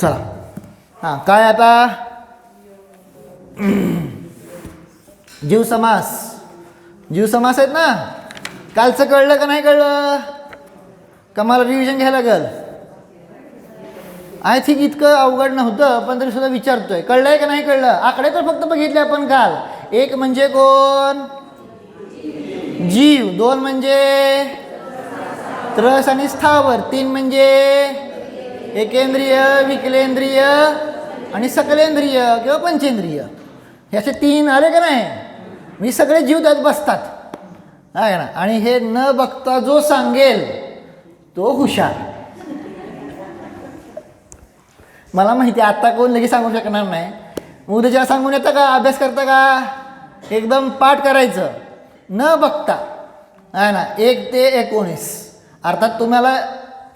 चला. हां काय आता? जीव समास जीव समास आहेत ना? कालचं कळलं का नाही कळलं? का मला रिव्हिजन घ्यायला लागेल. आय थिंक इतकं अवघड नव्हतं पण तरी सुद्धा विचारतोय. कळलंय का नाही कळलं? आकडे तर फक्त बघितले आपण काल. एक म्हणजे कोण? जीव. दोन म्हणजे त्रस आणि स्थावर. तीन म्हणजे एकेंद्रिय विकलेंद्रिय आणि सकलेंद्रिय किंवा पंचेंद्रिय. हे असे तीन आले का नाही? मी सगळे जीव त्यात बसतात. आहे ना? आणि हे न बघता जो सांगेल तो हुशार. मला माहिती आहे आत्ता कोण लगेच सांगू शकणार नाही. उद्याच्या सांगून येतं का? अभ्यास करता का? एकदम पाठ करायचं. न बघता. आहे ना? एक ते एकोणीस. अर्थात तुम्हाला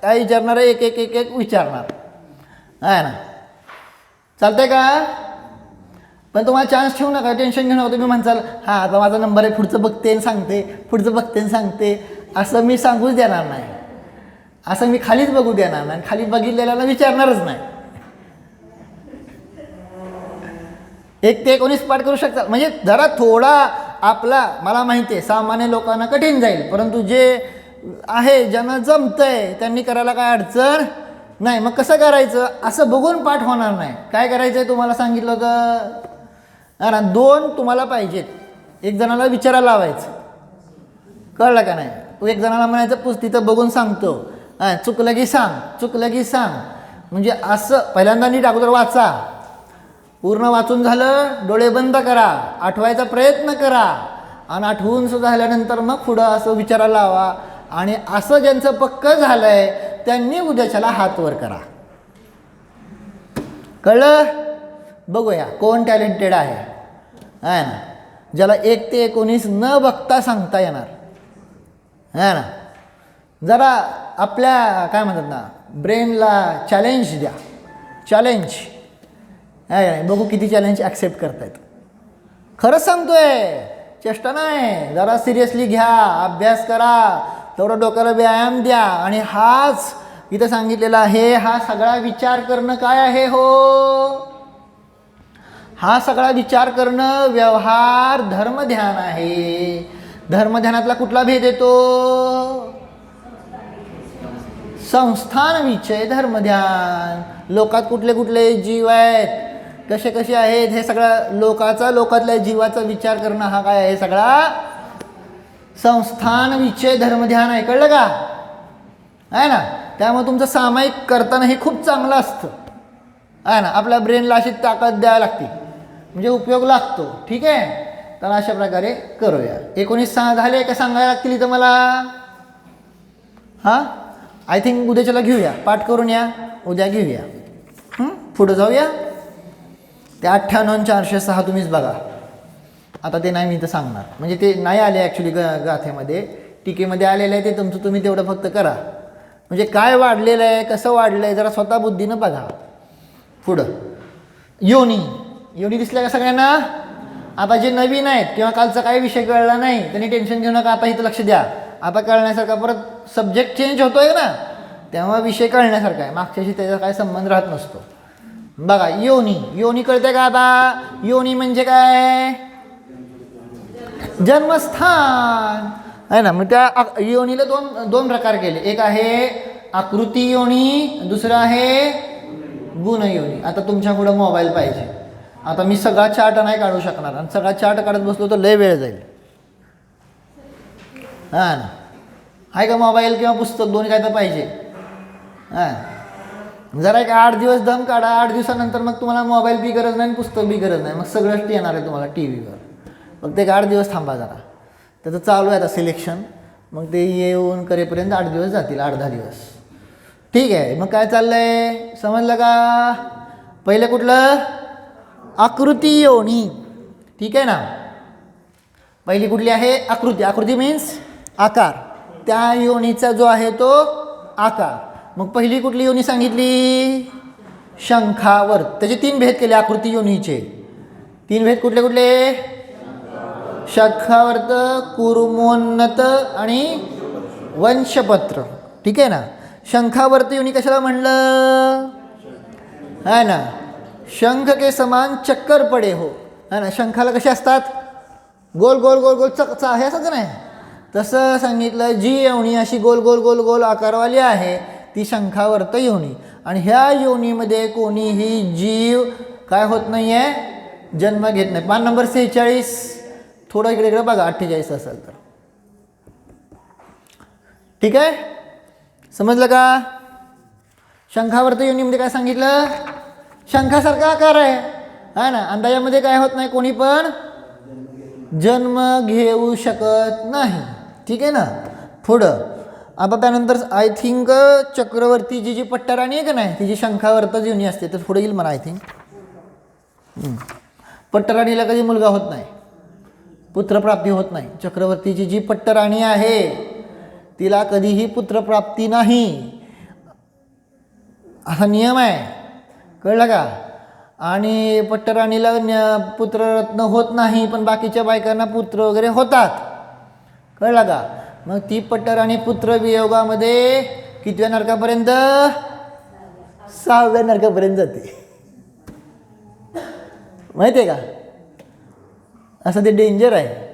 काय विचारणार आहे एक एक एक एक विचारणार. आहे ना? चालतंय का? पण तुम्हाला चान्स ठेवू नका टेन्शन घेऊ नका. तुम्ही म्हणसाल हां आता माझा नंबर आहे पुढचं बघते आणि सांगते पुढचं बघते आणि सांगते. असं मी सांगूच देणार नाही. असं मी खालीच बघू देणार नाही खाली बघितलेल्याला विचारणारच नाही. एक ते एकोणीस पाठ करू शकतात म्हणजे जरा थोडा आपला मला माहिती आहे सामान्य लोकांना कठीण जाईल. परंतु जे आहे ज्यांना जमतंय त्यांनी करायला काय अडचण नाही. मग कसं करायचं? असं बघून पाठ होणार नाही. काय करायचं आहे तुम्हाला सांगितलं होतं? ना दोन तुम्हाला पाहिजेत. एक जणाला विचारायला लावायचं. कळलं का नाही? तू एक जणाला म्हणायचं पुस तिथं बघून सांगतो. हां चुकलं की सांग चुकलं की सांग. म्हणजे असं पहिल्यांदा नीट अगोदर वाचा. पूर्ण वाचून झालं डोळे बंद करा आठवायचा प्रयत्न करा. आणि आठवून सुद्धा झाल्यानंतर मग पुढं असं विचारायला लावा. आणि असं ज्यांचं पक्क झालं आहे त्यांनी उद्याच्याला हात वर करा. कळलं? बघूया कोण टॅलेंटेड आहे? आहे ना? ज्याला एक ते एकोणीस न बघता सांगता येणार. हा ना? जरा आपल्या काय म्हणतात ना ब्रेनला चॅलेंज द्या. चॅलेंज आहे नाही? बघू किती चॅलेंज ॲक्सेप्ट करतायत. खरंच सांगतोय चेष्टा नाही. जरा सिरियसली घ्या अभ्यास करा. तेवढं डोक्याला व्यायाम द्या. आणि हाच इथं सांगितलेला आहे हा सगळा विचार करणं काय आहे हो? हा सगळा विचार करणं व्यवहार धर्मध्यान आहे. धर्मध्यानातला कुठला भेद येतो? संस्थान विषय धर्मध्यान लोकात कुठले कुठले जीव आहेत? कसे कसे आहेत? हे सगळं लोकाचा लोकातल्या जीवाचा विचार करणं हा काय आहे? सगळा संस्थान विचय धर्मध्यान आहे कळलं का? आहे ना? त्यामुळे तुमचं सामायिक करताना हे खूप चांगलं असतं. आहे ना? आपल्या ब्रेनला अशी ताकद द्यावी लागते. म्हणजे उपयोग लागतो. ठीक आहे? तर अशा प्रकारे करूया. एकोणीस सहा झाले का सांगायला लागतील इथं मला? हां? आय थिंक उद्याच्याला घेऊया. पाठ करून या. उद्या घेऊया. पुढं जाऊया. ते अठ्ठ्याण्णव चारशे सहा तुम्हीच बघा. आता ते नाही मी इथं सांगणार. म्हणजे ते नाही आले ॲक्च्युली ग गाथेमध्ये. टीकेमध्ये आलेलं आहे ते तुमचं तुम्ही तेवढं फक्त करा. म्हणजे काय वाढलेलं आहे कसं वाढलं आहे जरा स्वतः बुद्धीनं बघा. पुढं. योनी. योनी दिसल्या का सगळ्यांना? आता जे नवीन आहेत किंवा कालचा काही विषय कळला नाही त्यांनी टेन्शन घेऊ नका आता इथं लक्ष द्या. आता कळण्यासारखा परत सब्जेक्ट चेंज होतोय ना तेव्हा विषय कळण्यासारखा आहे. मागच्याशी त्याचा काय संबंध राहत नसतो. बघा योनी. योनी कळते का आता? योनी म्हणजे काय? जन्मस्थान. आहे ना? मग त्या योनीला दोन दोन प्रकार केले. एक आहे आकृती योनी दुसरं आहे गुण योनी. आता तुमच्या पुढं मोबाईल पाहिजे. आता मी सगळा चार्ट नाही काढू शकणार. आणि सगळा चार्ट काढत बसलो तर लय वेळ जाईल. हां ना? आहे का मोबाईल किंवा पुस्तक? दोन्ही काय तर पाहिजे. हां. जरा एक आठ दिवस दम काढा. आठ दिवसानंतर मग तुम्हाला मोबाईल बी गरज नाही आणि पुस्तक बी गरज नाही. मग सगळंच येणार आहे तुम्हाला टी व्हीवर फक्त एक आठ दिवस थांबा जरा. त्याचं चालू आहे आता सिलेक्शन मग ते येऊन करेपर्यंत आठ दिवस जातील आठ दहा दिवस. ठीक आहे मग काय चाललं आहे समजलं का? पहिलं कुठलं? आकृती योनी. ठीक आहे ना? पहिली कुठली आहे? आकृती. आकृती मीन्स आकार. त्या योनीचा जो आहे तो आकार. मग पहिली कुठली योनी सांगितली? शंखावर. त्याचे तीन भेद केले आकृती योनीचे. तीन भेद कुठले कुठले? शंखावर्त कुर्मोन्नत आणि वंशपत्र. ठीक आहे ना? शंखावर्त युनी कशाला म्हणलं? है ना? शंख के समान चक्कर पडे हो. है ना? शंखाला कसे असतात? गोल गोल गोल गोल चक चा आहे असंच नाही. तसं सांगितलं जी योनी अशी गोल गोल गोल गोल आकारवाली आहे ती शंखावर्त योनी. आणि ह्या योनीमध्ये कोणीही जीव काय होत नाही आहे जन्म घेत नाही. पान नंबर सेहेचाळीस. थोडं इकडे इकडे बघा अठ्ठेचाळीस असेल तर. ठीक आहे? समजलं का? शंखावर्त युनिमध्ये काय सांगितलं? शंखासारखा आकार आहे. हा ना अंदाजामध्ये काय होत नाही कोणी पण. जन्म घेऊ शकत नाही. ठीक आहे ना? पुढं. आता त्यानंतर आय थिंक चक्रवर्तीची जी पट्टराणी आहे का नाही तिची शंखावर्तच युनी असते तर पुढे येईल मला आय थिंक पट्टराणीला कधी मुलगा होत नाही. पुत्रप्राप्ती होत नाही. चक्रवर्तीची जी पट्टराणी आहे तिला कधीही पुत्रप्राप्ती नाही. हा नियम आहे. कळलं का? आणि पट्टराणीला न पुत्ररत्न होत नाही पण बाकीच्या बायकांना पुत्र वगैरे होतात. कळलं का? मग ती पट्टराणी पुत्र वियोगामध्ये कितव्या नरकापर्यंत? सहाव्या नरकापर्यंत जाते. माहिती आहे का? असं ते डेंजर आहे.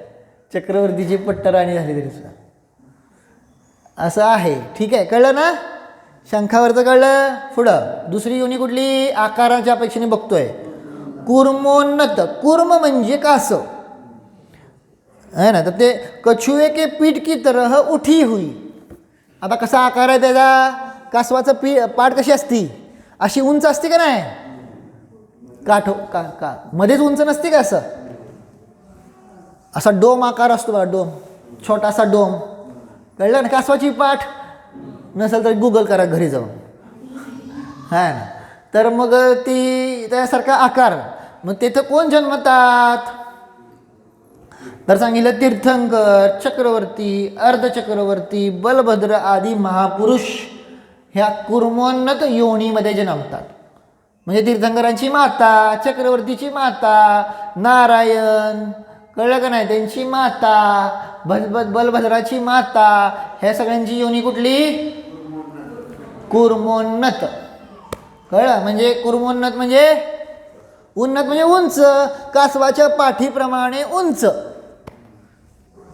चक्रवर्तीची पट्टराणी झाली तरी सुद्धा. असं आहे. ठीक आहे. कळलं ना? शंखावरचं कळलं? पुढं. दुसरी युनी कुठली? आकाराच्या अपेक्षेने बघतोय. कुर्मोन्नत. कुर्म म्हणजे कास है ना? तर ते कछुए के पीठ की तरह उठी हुई. आता कसा आकार आहे त्याचा? कासवाचं पी पाठ कशी असती? अशी उंच असते का नाही? काठो का का मध्येच उंच नसते का असं? असा डोम आकार असतो बघा डोम. छोटासा डोम. कळलं ना कासवाची पाठ. नसेल तर गुगल करा घरी जाऊन. हा ना? तर मग ती त्यासारखा आकार. मग तिथं कोण जन्मतात? तर सांगितलं तीर्थंकर चक्रवर्ती अर्धचक्रवर्ती बलभद्र आदी महापुरुष ह्या कुर्मोन्नत योनीमध्ये जन्मतात. म्हणजे तीर्थंकरांची माता चक्रवर्तीची माता नारायण कळलं का नाही? त्यांची माता भजबद बलभद्राची माता ह्या सगळ्यांची योनी कुठली? कुर्मोन्नत. कळलं? म्हणजे कुर्मोन्नत म्हणजे उन्नत म्हणजे उंच कासवाच्या पाठीप्रमाणे उंच.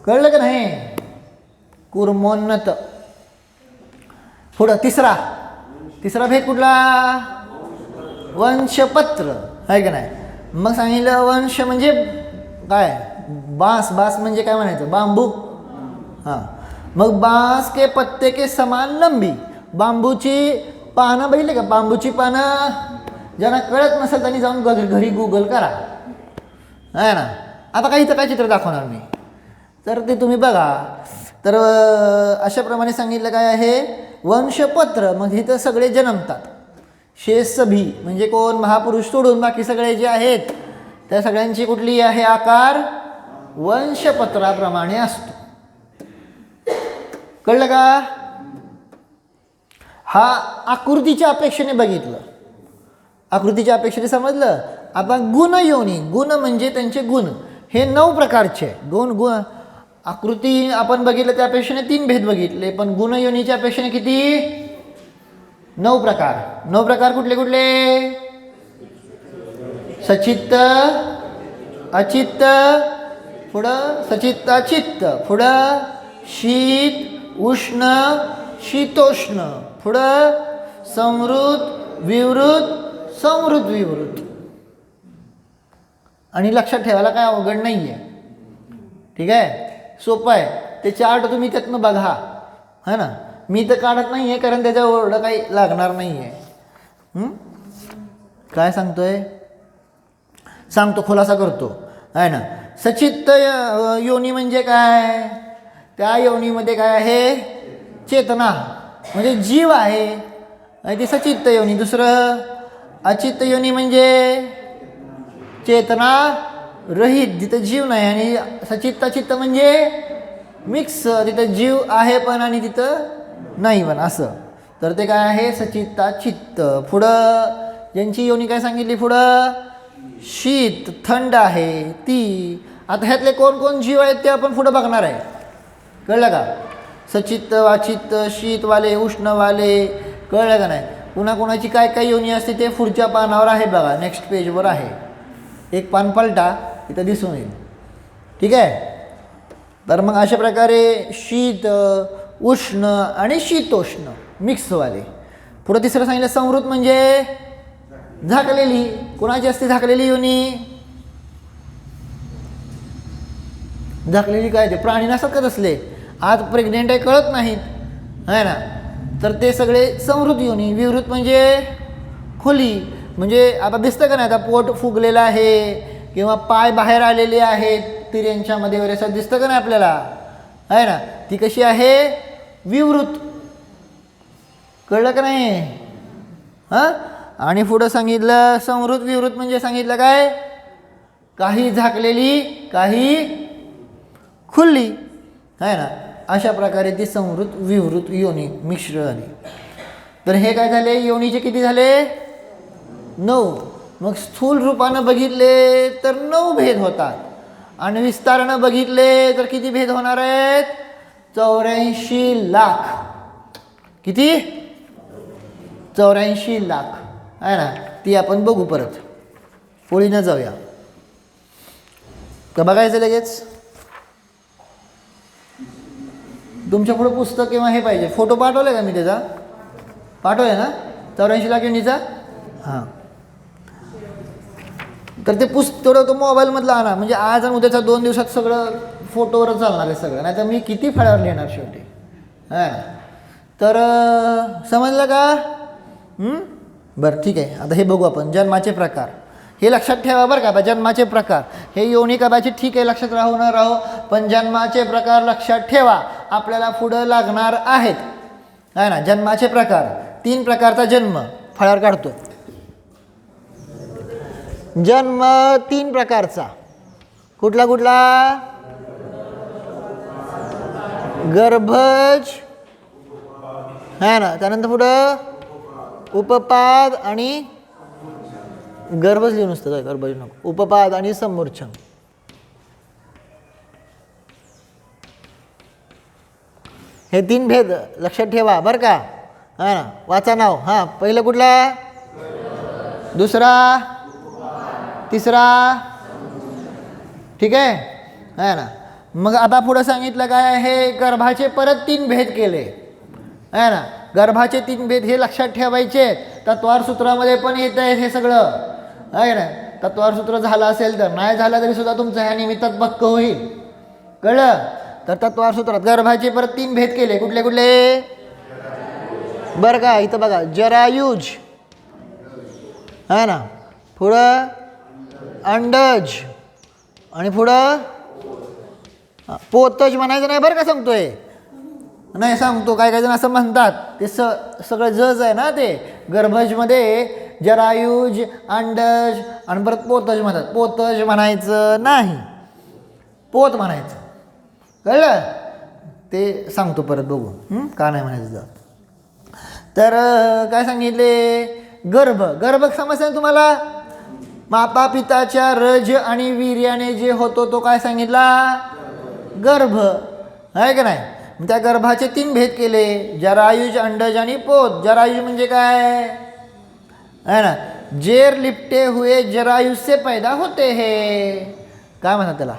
कळलं का नाही? कुर्मोन्नत. पुढं तिसरा. तिसरा भेद कुठला? वंशपत्र. आहे का नाही? मग सांगितलं वंश म्हणजे काय? बांस बांस म्हणजे काय म्हणायचं? बांबू. हां. मग बांस के पत्ते के समान लंबी. बांबूची पानं बघितले का? बांबूची पानं ज्यांना कळत नसेल त्यांनी जाऊन ग- घरी गुगल करा. आहे ना? आता काही इथं काय चित्र दाखवणार मी? तर ते तुम्ही बघा. तर अशाप्रमाणे सांगितलं काय आहे? वंशपत्र. मग इथं सगळे जन्मतात. शेषभी म्हणजे कोण? महापुरुष सोडून बाकी सगळे जे आहेत त्या सगळ्यांची कुठली आहे आकार? वंशपत्राप्रमाणे असतो. कळलं का? हा आकृतीच्या अपेक्षेने बघितलं. आकृतीच्या अपेक्षेने समजलं? आता गुणयोनी गुण म्हणजे त्यांचे गुण. हे नऊ प्रकारचे. गुण दोन गुण आकृती आपण बघितलं त्या अपेक्षेने तीन भेद बघितले पण गुण योनीच्या अपेक्षेने किती? नऊ प्रकार. नऊ प्रकार कुठले कुठले? सचित्त अचित्त पुढं सचित्त चित्त पुढं शीत उष्ण शीतोष्ण पुढं समृद्ध विवृत समृद्ध विवृत. आणि लक्षात ठेवायला काय अवघड नाही आहे ठीक आहे? सोपं आहे. ते चार्ट तुम्ही त्यातनं बघा. है ना? मी तर काढत नाही आहे कारण त्याच्या ओरडं काही लागणार नाही आहे काय सांगतोय? सांगतो खुलासा करतो. आहे ना? सचित्त य- योनी म्हणजे काय? त्या योनीमध्ये काय आहे? चेतना. म्हणजे जीव आहे. आणि ती सचित्त योनी. दुसरं अचित्त योनी म्हणजे चेतना रहित जिथं जीव नाही. आणि सचित्त चित्त म्हणजे मिक्स तिथं जीव आहे पण आणि तिथं नाही पण असं. तर ते काय आहे? सचित्ता चित्त. पुढं ज्यांची योनी काय सांगितली पुढं? शीत थंड आहे ती. आता ह्यातले कोण कोण जीव आहेत ते आपण पुढं बघणार आहे. कळलं का? सचित वाचित शीतवाले उष्णवाले. कळलं का नाही? कुणाकुणाची काय काय योनी असते ते पुढच्या पानावर आहे बघा. नेक्स्ट पेजवर आहे. एक पान पलटा इथं दिसून येईल. ठीक आहे? तर मग अशा प्रकारे शीत उष्ण आणि शीतोष्ण मिक्सवाले. पुढं तिसरं सांगितलं समृद्ध म्हणजे झाकलेली? कुणाची असते झाकलेली योनी? झाकलेली काय ते? प्राणी नसतात का तसले आज प्रेग्नेंट आहे कळत नाहीत. आहे ना? तर ते सगळे संवृत योनी. विवृत म्हणजे खोली. म्हणजे आता दिसतं का नाही? आता पोट फुगलेलं आहे किंवा पाय बाहेर आलेले आहेत. तिऱ्यांच्यामध्ये वगैरे असं दिसतं का नाही आपल्याला? आहे ना? ती कशी आहे? विवृत. कळलं का नाही? हां? आणि पुढं सांगितलं संवृत विवृत म्हणजे सांगितलं काय? काही झाकलेली काही खुल्ली. आहे ना? अशा प्रकारे ती संवृत विवृत योनी मिश्र झाली. तर हे काय झाले? योनीचे किती झाले? नऊ. मग स्थूल रूपानं बघितले तर नऊ भेद होतात. आणि विस्तारानं बघितले तर किती भेद होणार आहेत? चौऱ्याऐंशी लाख. किती? चौऱ्याऐंशी लाख. आहे ना? ती आपण बघू परत. पोळीनं जाऊया. का बघायचं लगेच? तुमच्या पुढं पुस्तक किंवा हे पाहिजे. फोटो पाठवले का मी त्याचा? पाठवले ना? चौऱ्याऐंशी लाख इंडीचा हां. तर ते पुस्त थोडं तो मोबाईलमधला आणा. म्हणजे आज आणि उद्याचा दोन दिवसात सगळं फोटोवर चालणार आहे सगळं. नाही तर मी किती फळ्यावर लिहिणार शेवटी? हां. तर समजलं का? हं? बरं ठीक आहे. आता हे बघू आपण. जन्माचे प्रकार. हे लक्षात ठेवा बरं का. जन्माचे प्रकार. हे योनी कदाचित ठीक आहे लक्षात राहू न राहू पण जन्माचे प्रकार लक्षात ठेवा. आपल्याला पुढं लागणार आहेत. आहे ना? जन्माचे प्रकार. तीन प्रकारचा जन्म. फळावर काढतो जन्म तीन प्रकारचा. कुठला कुठला? गर्भज. है ना? त्यानंतर पुढं? उपपाद आणि गर्भच लिहून असतं काय गर्भज नको. उपपाद आणि समूर्छन हे तीन भेद लक्षात ठेवा बरं का? हा ना वाचा नाव. हां पहिलं कुठला? दुसरा? तिसरा? ठीक आहे? है ना. मग आता पुढं सांगितलं काय हे गर्भाचे परत तीन भेद केले. आहे ना. गर्भाचे तीन भेद हे लक्षात ठेवायचे. तत्वार सूत्रामध्ये पण येत आहे हे सगळं. आहे ना? तत्वार सूत्र झालं असेल तर नाही झालं तरी सुद्धा तुमचं ह्या निमित्तात पक्क होईल. कळलं? तर तत्वार सूत्रात गर्भाचे परत तीन भेद केले. कुठले कुठले? बरं का इथं बघा. जरायुज. आहे ना? पुढं अंडज. आणि पुढं पोतज म्हणायचं नाही बरं का सांगतोय? नाही सांगतो काय काय जण असं म्हणतात. ते स सगळं जज आहे ना ते. गर्भजमध्ये जरायुज अंडज आणि परत पोतज म्हणतात. पोतज म्हणायचं नाही. पोत म्हणायचं. कळलं? ते सांगतो परत बघू. का नाही म्हणायचं जात? तर काय सांगितले? गर्भ. गर्भ समजलं ना तुम्हाला? माता पिताच्या रज आणि वीर्याने जे होतो तो काय सांगितला? गर्भ. आहे का नाही? मग त्या गर्भाचे तीन भेद केले. जरायुज अंडज आणि पोत जरायुज म्हणजे काय? है ना? जेर लिपटे हुए जरायुज से पैदा होते हे. काय म्हणतात त्याला?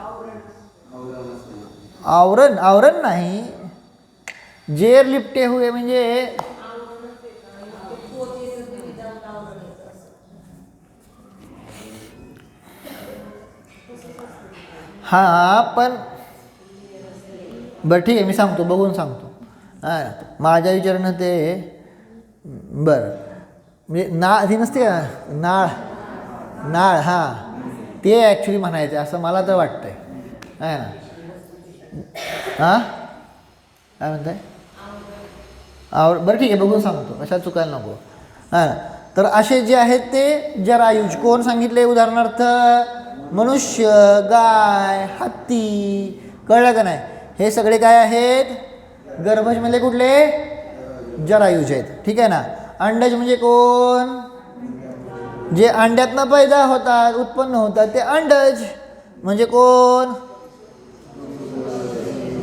आवरण. आवरण नाही. जेर लिपटे हुए म्हणजे हां पण बरं ठीक आहे मी सांगतो बघून सांगतो. हां माझ्या विचारानं ते बरं. म्हणजे नाळ ती नसते का? नाळ नाळ हां. ते ॲक्च्युली म्हणायचं असं मला तर वाटतं आहे ना. हां? काय म्हणताय? आवर बरं ठीक आहे बघून सांगतो. कशा चुकायला नको. हां तर असे जे आहेत ते जरायुज कोण सांगितले उदाहरणार्थ मनुष्य गाय हत्ती कळलं का नाही? हे सगळे काय आहेत? गर्भजमधले म्हणजे कुठले? जरायुज आहेत. ठीक आहे ना? अंडज म्हणजे कोण? जे अंड्यातनं पैदा होतात उत्पन्न होतात ते अंडज म्हणजे कोण?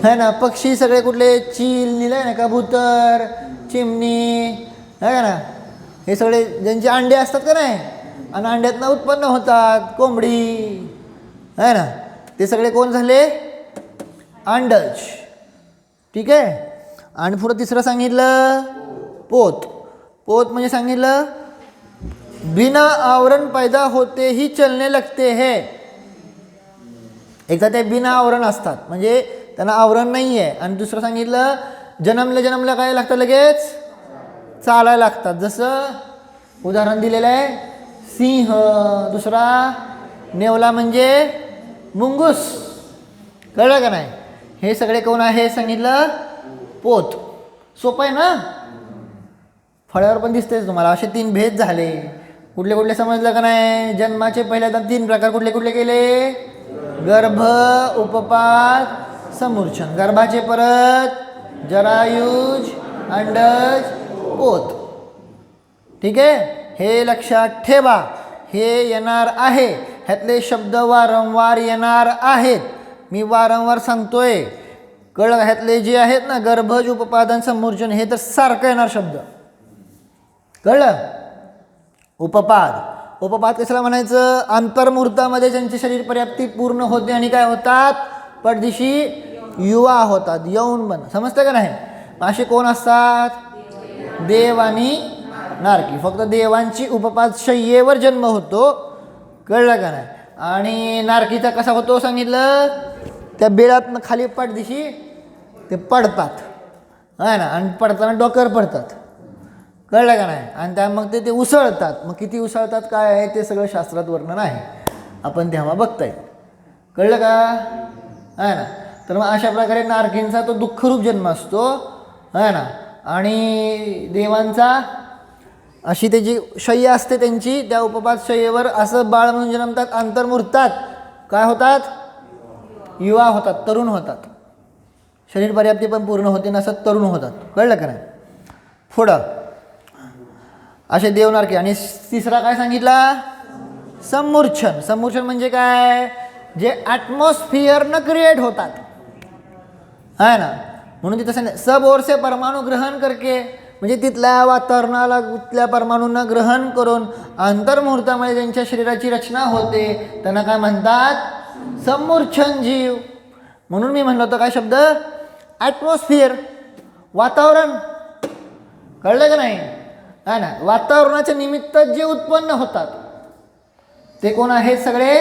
है ना? पक्षी सगळे कुठले? चील लिहिलं आहे ना? कबूतर चिमणी है ना? हे सगळे ज्यांचे अंडे असतात का नाही? आणि अंड्यातनं उत्पन्न होतात कोंबडी. है ना? ते सगळे कोण झाले? अंडज. ठीक आहे? आणि पुढं तिसरं सांगितलं पोत. पोत म्हणजे सांगितलं बिना आवरण पैदा होते ही चलने लगते हे. एकदा ते बिना आवरण असतात. म्हणजे त्यांना आवरण नाही आहे आणि दुसरं सांगितलं जन्मल्या जन्मल्या काय लागतं लगेच? चालायला लागतात. जसं उदाहरण दिलेलं आहे सिंह. दुसरा नेवला म्हणजे मुंगूस. कळलं का नाही? हे सगळे कोण आहे? सांगितलं? पोत. सोपं आहे ना? फळ्यावर पण दिसतेच तुम्हाला. असे तीन भेद झाले. कुठले कुठले समजलं का नाही? जन्माचे पहिल्यांदा तीन प्रकार कुठले कुठले केले? गर्भ उपपात समूर्छन. गर्भाचे परत जरायुज अंडज पोत. ठीक आहे? हे लक्षात ठेवा. हे येणार आहे. ह्यातले शब्द वारंवार येणार आहेत. मी वारंवार सांगतोय कळलं ह्यातले जे आहेत ना गर्भज उपपादन समूर्छन हे तर सारखं येणार शब्द. कळलं? उपपाद. उपपाद कशाला म्हणायचं? अंतर्मुहूर्तामध्ये ज्यांची शरीर पर्याप्ती पूर्ण होते आणि काय होतात? पडदिशी युवा होतात यौन बन. समजतं का नाही? असे कोण असतात? देव आणि नारकी. फक्त देवांची उपपाद शय्येवर जन्म होतो. कळलं का नाही? आणि नारकीचा कसा होतो सांगितलं? त्या बिळातनं खाली पडदिशी ते पडतात. आहे ना? आणि पडताना डोक्यावर पडतात. कळलं का नाही? आणि त्या मग ते ते उसळतात. मग किती उसळतात काय आहे ते सगळं शास्त्रात वर्णन आहे. आपण तेव्हा बघता येईल कळलं का? आहे ना? तर मग अशा प्रकारे नारकींचा तो दुःखरूप जन्म असतो. आहे ना? आणि देवांचा अशी त्याची शय्य असते त्यांची त्या उपपात शय्येवर असं बाळ म्हणून जन्मतात अंतर्मुहूर्तात. काय होतात? युवा होतात तरुण होतात. शरीर पर्याप्ती पण पूर्ण होते नसत तरुण होतात. कळलं का नाही? पुढं. असे देवनारके. आणि तिसरा काय सांगितला? समूर्छन. समूर्छन म्हणजे काय? जे ॲटमॉस्फिअरनं क्रिएट होतात. आहे ना? म्हणून तिथं सांग सब ओरसे परमाणू परमाणु ग्रहण करके म्हणजे तिथल्या वातावरणाला तिथल्या परमाणूंना ग्रहण करून अंतर्मुहूर्तामध्ये त्यांच्या शरीराची रचना होते. त्यांना काय म्हणतात? समूर्छन जीव. म्हणून मी म्हणलं होतं काय शब्द? ॲटमॉस्फिअर वातावरण. कळलं का नाही? आहे ना वातावरणाच्या निमित्त जे उत्पन्न होतात ते कोण आहेत सगळे?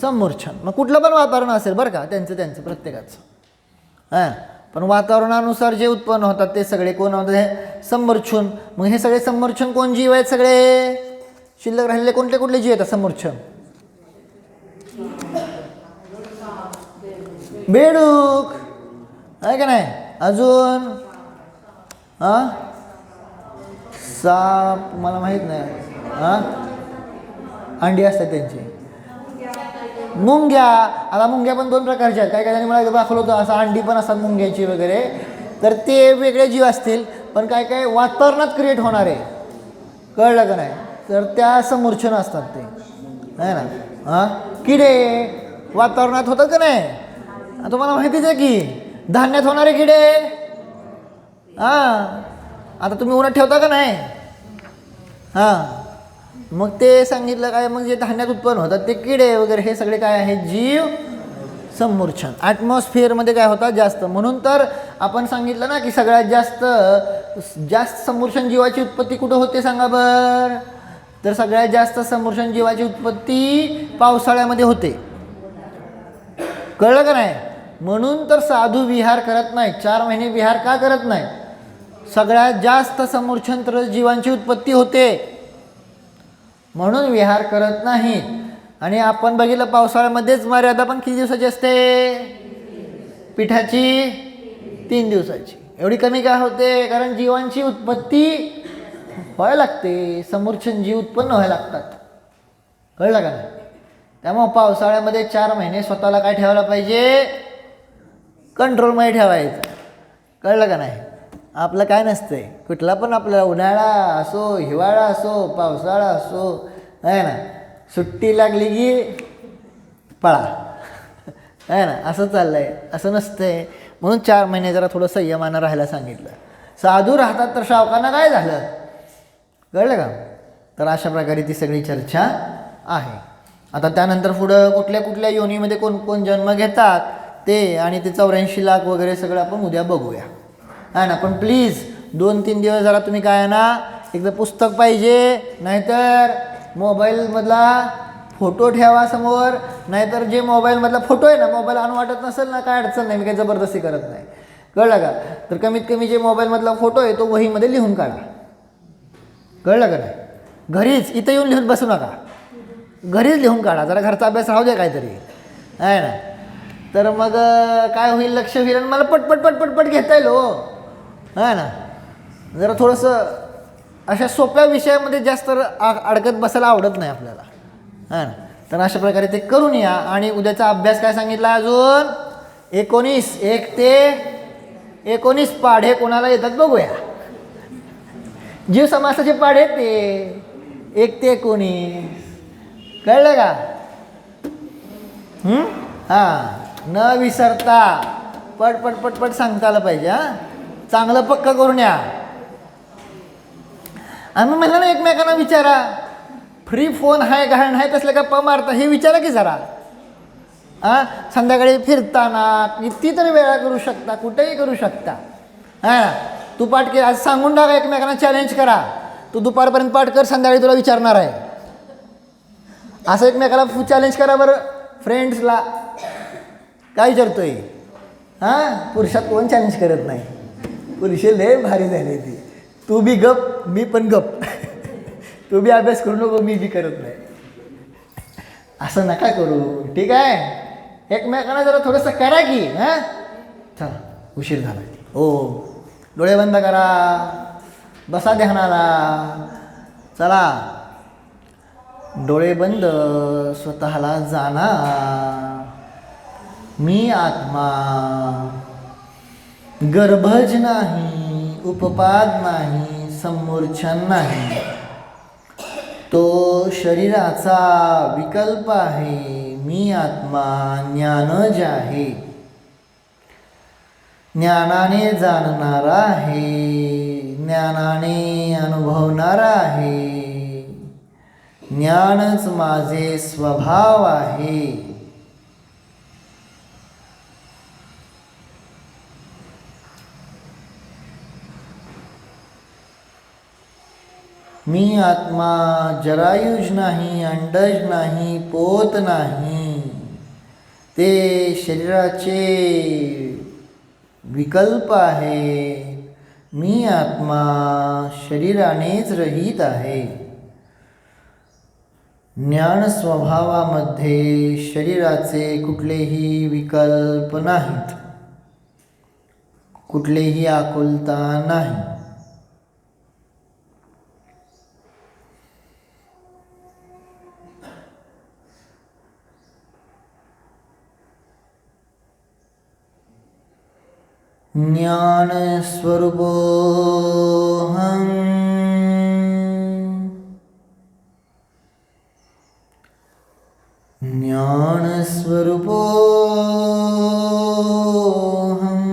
समूर्छन मग कुठलं पण वातावरण असेल बरं का त्यांचं त्यांचं प्रत्येकाचं. हां. पण वातावरणानुसार जे उत्पन्न होतात ते सगळे कोण होतात? हे समूर्छन मग हे सगळे समूर्छन कोण जीव आहेत सगळे? शिल्लक राहिलेले कोणते कुठले जीव आहेत? समूर्छन बेडूक. आहे का नाही? अजून? हां? साप मला माहीत नाही. हां? अंडी असतात त्यांची. मुंग्या. आता मुंग्या पण दोन प्रकारच्या आहेत. काय काय मला दाखवलं होतं असं अंडी पण असतात मुंग्याची वगैरे. तर ते वेगळे जीव असतील पण काय काय वातावरणात क्रिएट होणार आहे. कळलं का नाही? तर त्या समूर्छन असतात ते. आहे ना? हां? किडे. वातावरणात होतं का नाही? तुम्हाला माहितीच आहे की धान्यात होणारे किडे? हां आता तुम्ही उन्हात ठेवता का नाही? हां. मग ते सांगितलं काय मग जे धान्यात उत्पन्न होतात ते किडे वगैरे हे सगळे काय आहेत? जीव समूर्छन. ॲटमॉस्फिअरमध्ये काय होतात? जास्त. म्हणून तर आपण सांगितलं ना की सगळ्यात जास्त जास्त समूर्छन जीवाची उत्पत्ती कुठं होते सांगा बर? तर सगळ्यात जास्त समूर्छन जीवाची उत्पत्ती पावसाळ्यामध्ये होते. कळलं का नाही? म्हणून तर साधू विहार करत नाही चार महिने विहार का करत नाही सगळ्यात जास्त समूर्छन तर जीवांची उत्पत्ती होते. म्हणून विहार करत नाही आणि आपण बघितलं पावसाळ्यामध्येच मर्यादा पण किती दिवसाची असते? पिठाची तीन दिवसाची. एवढी कमी काय होते? कारण जीवांची उत्पत्ती व्हायला लागते. समूर्छन जीव उत्पन्न व्हायला लागतात. कळलं का नाही? त्यामुळं पावसाळ्यामध्ये चार महिने स्वतःला काय ठेवायला पाहिजे? कंट्रोलमध्ये ठेवायचं. कळलं का नाही? आपलं काय नसतं आहे कुठला पण आपला उन्हाळा असो हिवाळा असो पावसाळा असो आहे ना? सुट्टी लागली की पळा. आहे ना? असं चाललं आहे असं नसतंय. म्हणून चार महिने जरा थोडं संयमानं राहायला सांगितलं. साधू राहतात तर शावकांना काय झालं? कळलं का? तर अशा प्रकारे ती सगळी चर्चा आहे. आता त्यानंतर पुढं कुठल्या कुठल्या योनीमध्ये कोण कोण जन्म घेतात? ते आणि ते चौऱ्याऐंशी लाख वगैरे सगळं आपण उद्या बघूया. आहे ना पण प्लीज दोन तीन दिवस जरा तुम्ही काय आहे ना एकदा पुस्तक पाहिजे नाहीतर मोबाईलमधला फोटो ठेवा समोर नाहीतर जे मोबाईलमधला फोटो आहे ना मोबाईल आणून वाटत नसेल ना काय अडचण नाही मी काही जबरदस्ती करत नाही. कळलं का? तर कमीत कमी जे मोबाईलमधला फोटो आहे तो वहीमध्ये लिहून काढा. कळलं का नाही? घरीच इथं येऊन लिहून बसू नका. घरीच लिहून काढा जरा घरचा अभ्यास राहू द्या काहीतरी. आहे ना? तर मग काय होईल लक्ष होईल आणि मला पटपट पटपट पट घेता येईल हो. हां ना? जरा थोडंसं अशा सोप्या विषयामध्ये जास्त आ- अडकत बसायला आवडत नाही आपल्याला. हां ना? तर अशा प्रकारे ते करून या. आणि उद्याचा अभ्यास काय सांगितला अजून? एकोणीस एक ते एकोणीस पाढे कोणाला येतात बघूया. जीव समासाचे पाढे ते. एक ते एकोणीस. कळलं का? हां. न विसरता. पट पट पट पट सांगता आलं पाहिजे हां. चांगलं पक्क करून या. आम्ही म्हणलं ना एकमेकांना विचारा. फ्री फोन आहे घाण आहे तसले गप्पा मारता. हे विचारा की जरा. हां? संध्याकाळी फिरताना कितीतरी वेळा करू शकता कुठेही करू शकता. हां? तू पाठ के आज सांगून टाका एकमेकांना चॅलेंज करा. तू दुपारपर्यंत पाठ कर संध्याकाळी तुला विचारणार आहे. असं एकमेकाला चॅलेंज करा बरं. फ्रेंड्सला काय विचारतोय हां? पुरुषात कोण चॅलेंज करत नाही? पुरुष लय भारी झाले ती. तू बी गप मी पण गप. तू बी अभ्यास करू नको मी बी करत नाही. असं नका करू. ठीक आहे? एकमेकांना जरा थोडंसं करा की हां? चला उशीर झाला. हो. डोळे बंद करा. बसा ध्यानाला. चला. डोळे बंद स्वतःला जाणार मी आत्मा. गर्भज नाही उपपाद नाही समूर्छन नाही. तो शरीराचा विकल्प आहे मी आत्मा ज्ञानज आहे. ज्ञानाने जाणणारा आहे ज्ञानाने अनुभवणारा आहे. ज्ञानच माझे स्वभाव आहे. मी आत्मा जरायुज नाही अंडज नाही पोत नाही. ते शरीराचे विकल्प आहे. मी आत्मा शरीरानेच रहित आहे. ज्ञान स्वभावामध्ये शरीराचे कुठलेही विकल्प नाहीत. कुठलेही आकुलता नाही. ज्ञानस्वरूपोऽहम् ज्ञानस्वरूपोऽहम्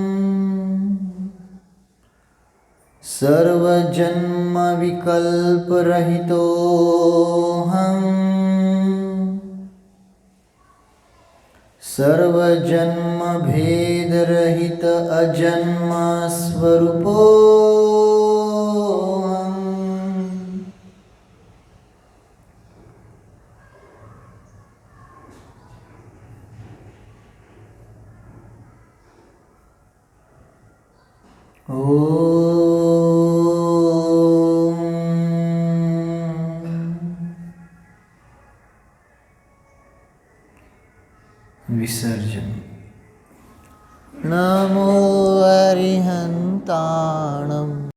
सर्वजन्मविकल्परहितोऽहम् भेदरहित अजन्म स्वरूपो Oh.